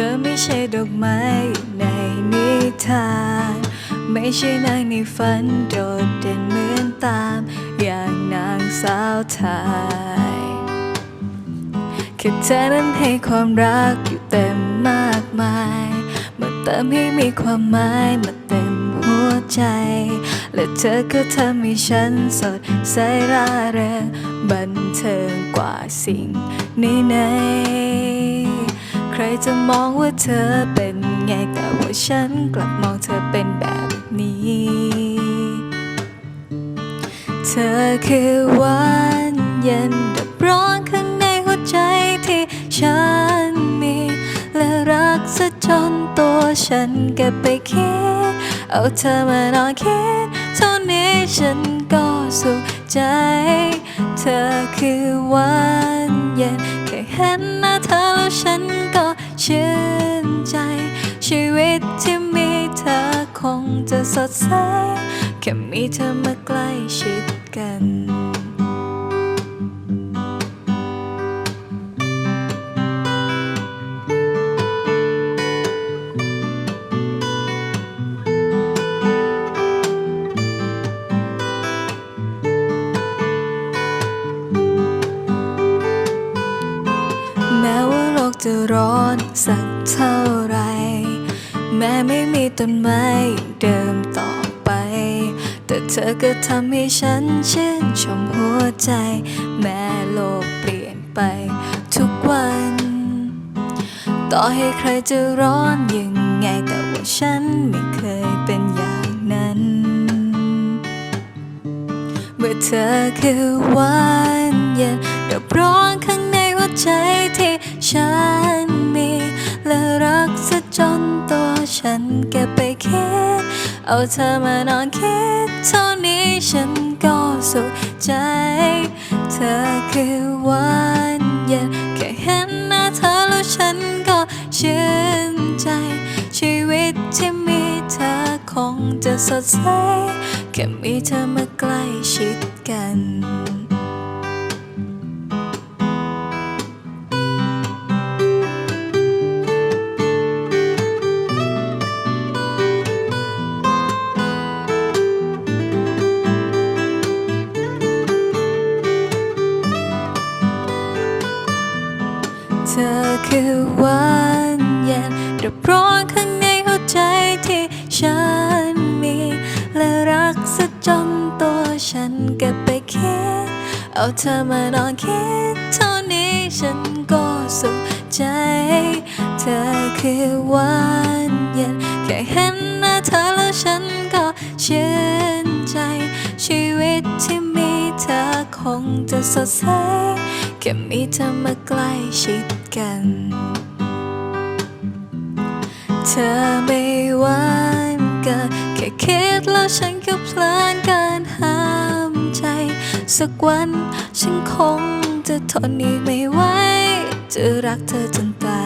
ธอไม่ใช่ดอกไม้ในนิทาน ไม่ใช่นางในฝันโดดเด่นเหมือนตาม อย่างนางสาวไทยแค่เธอนั้นให้ความรักอยู่เต็มมากมาย มาเติมให้มีความหมายมาเต็มหัวใจ และเธอก็ทำให้ฉันสดใสร่าเริงบันเทิงกว่าสิ่งนี้ใน ใครจะมองว่าเธอเป็นไงแต่ว่าฉันกลับมองเธอเป็นแบบนี้ เธอคือวันเย็นดับร้อนข้างในหัวใจที่ฉันมี และรักซะจนตัวฉันเก็บไปคิด เอาเธอมานอนคิดเท่านี้ฉันก็สุขใจ เธอคือวันเย็นแค่เห็นหน้าเธอแล้วฉัน ชื่นใจ ชีวิตที่มีเธอคงจะสดใส แค่มีเธอมาใกล้ชิดกัน จะร้อนสักเท่าไร แม้ไม่มีต้นไม้เดิมต่อไป แต่เธอก็ทำให้ฉันชื่นชมหัวใจ แม้โลกเปลี่ยนไปทุกวัน ต่อให้ใครจะร้อนยังไงแต่ว่าฉันไม่เคยเป็นอย่างนั้น เมื่อเธอคือวันเย็น เอาเธอมานอนคิดเท่านี้ฉันก็สุขใจ เธอคือวันเย็นแค่เห็นหน้าเธอแล้วฉันก็ชื่นใจ ชีวิตที่มีเธอคงจะสดใสแค่มีเธอมาใกล้ชิดกัน คือวันเย็นดับร้อนข้างในหัวใจที่ฉันมี และรักซะจนตัวฉันเก็บไปคิด เอาเธอมานอนคิดเท่านี้ฉันก็สุขใจ เธอคือวันเย็น แค่เห็นหน้าเธอแล้วฉันก็ชื่นใจ ชีวิตที่มีเธอคงจะสดใสแค่มีเธอมาใกล้ชิด กัน เธอไม่หวานกันแค่คิดแล้วฉันก็เพลินการห้ามใจ สักวันฉันคงจะทนอีกไม่ไหวจะรักเธอจนตาย